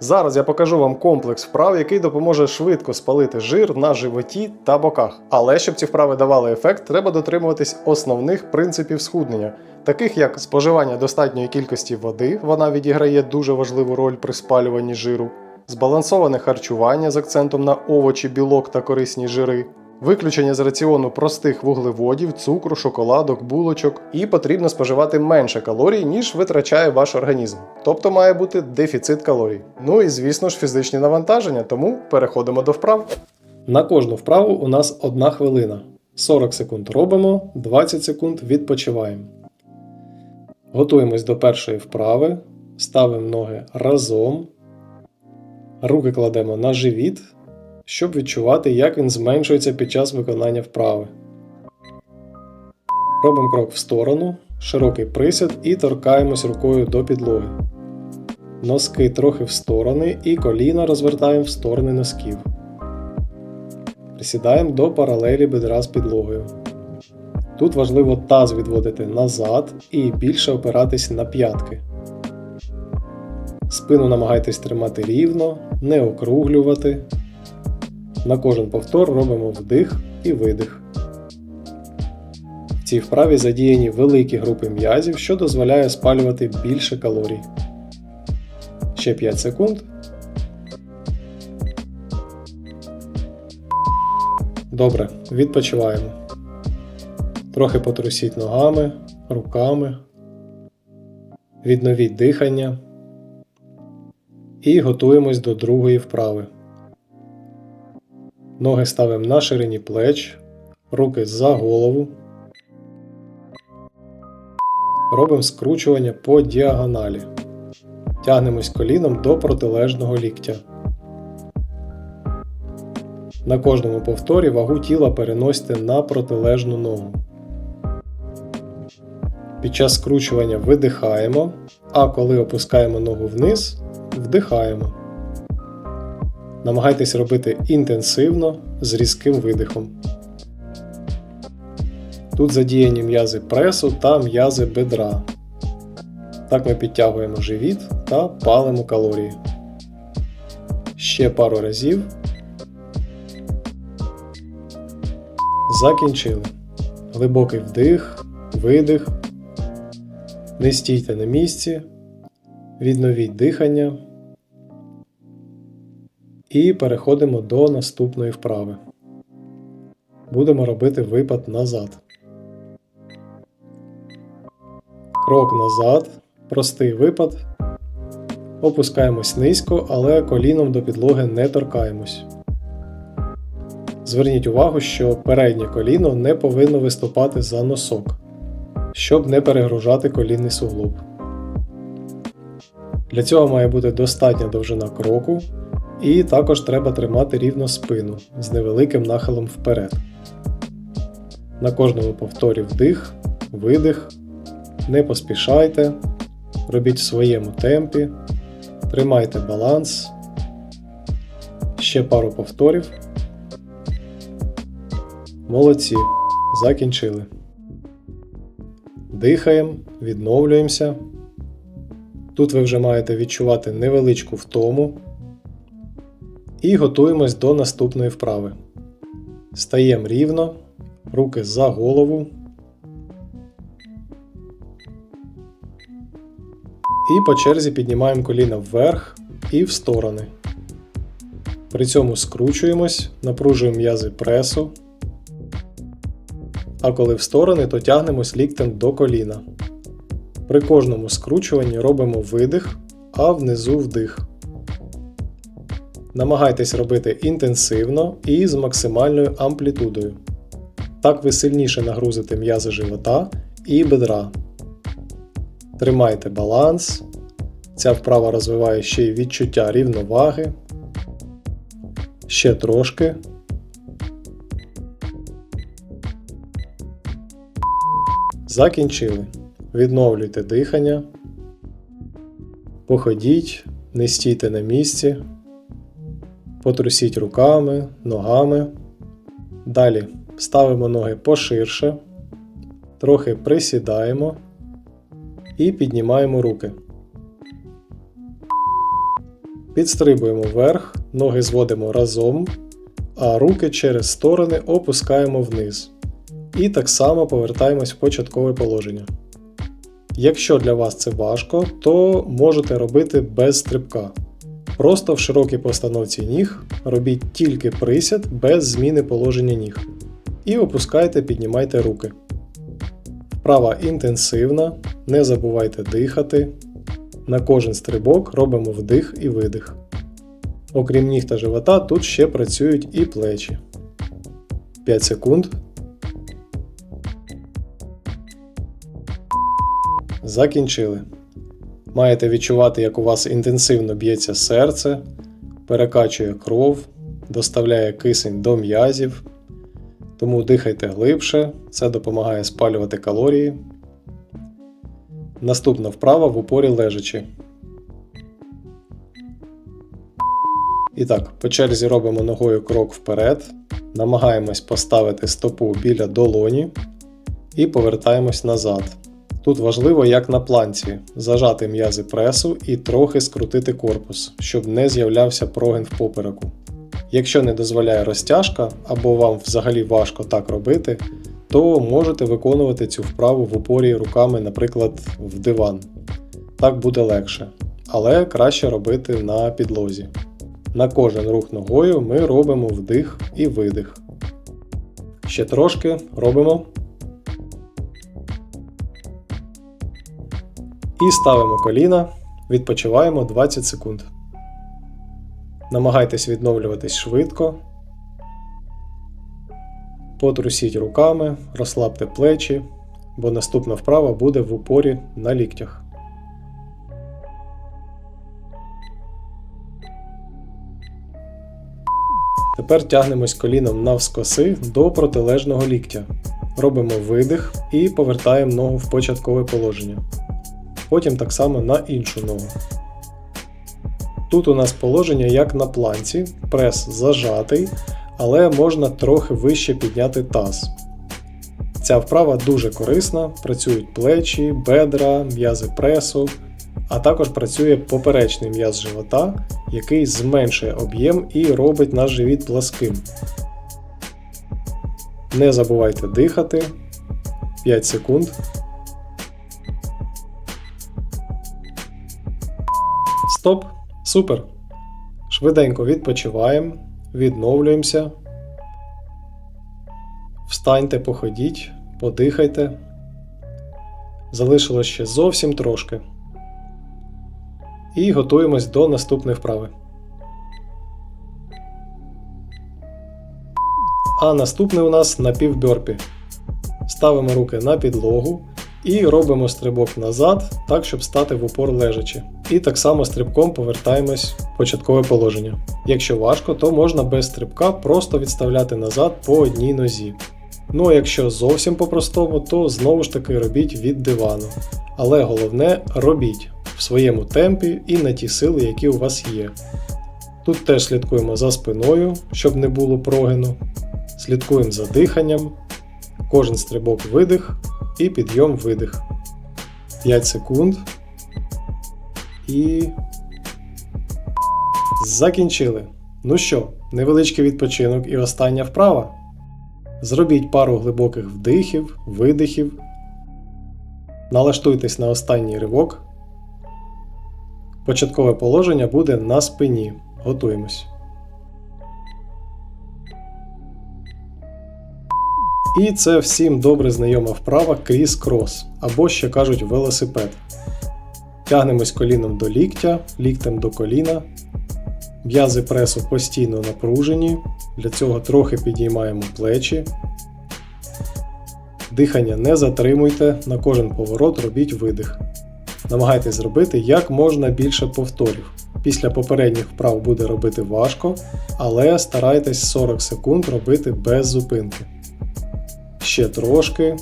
Зараз я покажу вам комплекс вправ, який допоможе швидко спалити жир на животі та боках. Але щоб ці вправи давали ефект, треба дотримуватись основних принципів схуднення, таких як споживання достатньої кількості води, вона відіграє дуже важливу роль при спалюванні жиру, збалансоване харчування з акцентом на овочі, білок та корисні жири. Виключення з раціону простих вуглеводів, цукру, шоколадок, булочок, і потрібно споживати менше калорій, ніж витрачає ваш організм. Тобто має бути дефіцит калорій. Ну і звісно ж фізичні навантаження, тому переходимо до вправ. На кожну вправу у нас одна хвилина. 40 секунд робимо, 20 секунд відпочиваємо. Готуємось до першої вправи, ставимо ноги разом, руки кладемо на живіт щоб відчувати, як він зменшується під час виконання вправи. Робимо крок в сторону, широкий присід і торкаємось рукою до підлоги. Носки трохи в сторони і коліна розвертаємо в сторони носків. Присідаємо до паралелі бедра з підлогою. Тут важливо таз відводити назад і більше опиратись на п'ятки. Спину намагайтесь тримати рівно, не округлювати. На кожен повтор робимо вдих і видих. В цій вправі задіяні великі групи м'язів, що дозволяє спалювати більше калорій. Ще 5 секунд. Добре, відпочиваємо. Трохи потрусіть ногами, руками. Відновіть дихання. І готуємось до другої вправи. Ноги ставимо на ширині плеч, руки за голову. Робимо скручування по діагоналі. Тягнемось коліном до протилежного ліктя. На кожному повторі вагу тіла переносите на протилежну ногу. Під час скручування видихаємо, а коли опускаємо ногу вниз, вдихаємо. Намагайтесь робити інтенсивно з різким видихом. Тут задіяні м'язи пресу та м'язи бедра. Так ми підтягуємо живіт та палимо калорії. Ще пару разів. Закінчили. Глибокий вдих, видих. Не стійте на місці. Відновіть дихання. І переходимо до наступної вправи. Будемо робити випад назад. Крок назад. Простий випад. Опускаємось низько, але коліном до підлоги не торкаємось. Зверніть увагу, що переднє коліно не повинно виступати за носок, щоб не перегружати колінний суглоб. Для цього має бути достатня довжина кроку. І також треба тримати рівно спину з невеликим нахилом вперед. На кожному повторі вдих, видих. Не поспішайте. Робіть в своєму темпі. Тримайте баланс. Ще пару повторів. Молодці. Закінчили. Дихаємо, відновлюємося. Тут ви вже маєте відчувати невеличку втому. І готуємось до наступної вправи. Стаємо рівно, руки за голову. І по черзі піднімаємо коліна вверх і в сторони. При цьому скручуємось, напружуємо м'язи пресу. А коли в сторони, то тягнемось ліктем до коліна. При кожному скручуванні робимо видих, а внизу вдих. Намагайтесь робити інтенсивно і з максимальною амплітудою. Так ви сильніше нагрузите м'язи живота і бедра. Тримайте баланс. Ця вправа розвиває ще й відчуття рівноваги. Ще трошки. Закінчили. Відновлюйте дихання. Походіть, не стійте на місці. Потрусіть руками, ногами. Далі ставимо ноги поширше, трохи присідаємо і піднімаємо руки. Підстрибуємо вверх, ноги зводимо разом, а руки через сторони опускаємо вниз. І так само повертаємось в початкове положення. Якщо для вас це важко, то можете робити без стрибка. Просто в широкій постановці ніг робіть тільки присяд без зміни положення ніг. І опускайте, піднімайте руки. Вправа інтенсивна, не забувайте дихати. На кожен стрибок робимо вдих і видих. Окрім ніг та живота, тут ще працюють і плечі. 5 секунд. Закінчили. Маєте відчувати, як у вас інтенсивно б'ється серце, перекачує кров, доставляє кисень до м'язів. Тому дихайте глибше, це допомагає спалювати калорії. Наступна вправа в упорі лежачи. І так, по черзі робимо ногою крок вперед, намагаємось поставити стопу біля долоні і повертаємось назад. Тут важливо, як на планці, зажати м'язи пресу і трохи скрутити корпус, щоб не з'являвся прогин в попереку. Якщо не дозволяє розтяжка або вам взагалі важко так робити, то можете виконувати цю вправу в упорі руками, наприклад, в диван. Так буде легше, але краще робити на підлозі. На кожен рух ногою ми робимо вдих і видих. Ще трошки робимо. І ставимо коліна, відпочиваємо 20 секунд. Намагайтесь відновлюватись швидко. Потрусіть руками, розслабте плечі, бо наступна вправа буде в упорі на ліктях. Тепер тягнемось коліном навскоси до протилежного ліктя. Робимо видих і повертаємо ногу в початкове положення. Потім так само на іншу ногу. Тут у нас положення як на планці, прес зажатий, але можна трохи вище підняти таз. Ця вправа дуже корисна, працюють плечі, бедра, м'язи пресу, а також працює поперечний м'яз живота, який зменшує об'єм і робить наш живіт пласким. Не забувайте дихати 5 секунд. Стоп! Супер! Швиденько відпочиваємо, відновлюємося. Встаньте, походіть, подихайте. Залишилось ще зовсім трошки. І готуємось до наступної вправи. А наступний у нас напівберпі. Ставимо руки на підлогу і робимо стрибок назад, так, щоб стати в упор лежачи. І так само стрибком повертаємось в початкове положення. Якщо важко, то можна без стрибка просто відставляти назад по одній нозі. Ну а якщо зовсім по-простому, то знову ж таки робіть від дивану. Але головне робіть в своєму темпі і на ті сили, які у вас є. Тут теж слідкуємо за спиною, щоб не було прогину. Слідкуємо за диханням. Кожен стрибок видих і підйом видих. 5 секунд. І. Закінчили. Ну що, невеличкий відпочинок і остання вправа. Зробіть пару глибоких вдихів, видихів. Налаштуйтесь на останній ривок. Початкове положення буде на спині. Готуємось. І це всім добре знайома вправа кріс-крос, або ще кажуть велосипед. Тягнемось коліном до ліктя, ліктем до коліна. М'язи пресу постійно напружені, для цього трохи підіймаємо плечі. Дихання не затримуйте, на кожен поворот робіть видих. Намагайтесь зробити як можна більше повторів. Після попередніх вправ буде робити важко, але старайтесь 40 секунд робити без зупинки. Ще трошки.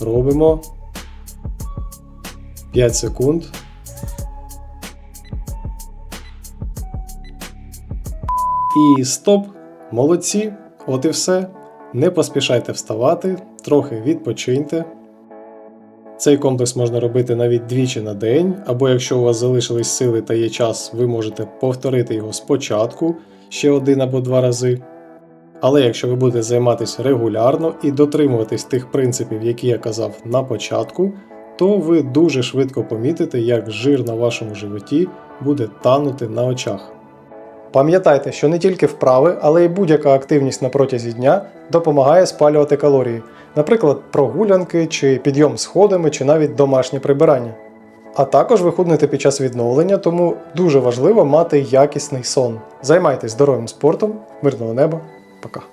Робимо. 5 секунд. І стоп! Молодці! От і все. Не поспішайте вставати, трохи відпочиньте. Цей комплекс можна робити навіть двічі на день, або якщо у вас залишились сили та є час, ви можете повторити його спочатку ще один або два рази. Але якщо ви будете займатися регулярно і дотримуватись тих принципів, які я казав на початку, то ви дуже швидко помітите, як жир на вашому животі буде танути на очах. Пам'ятайте, що не тільки вправи, але й будь-яка активність на протязі дня допомагає спалювати калорії, наприклад, прогулянки чи підйом сходами, чи навіть домашнє прибирання. А також ви під час відновлення, тому дуже важливо мати якісний сон. Займайтесь здоровим спортом, мирного неба, пока.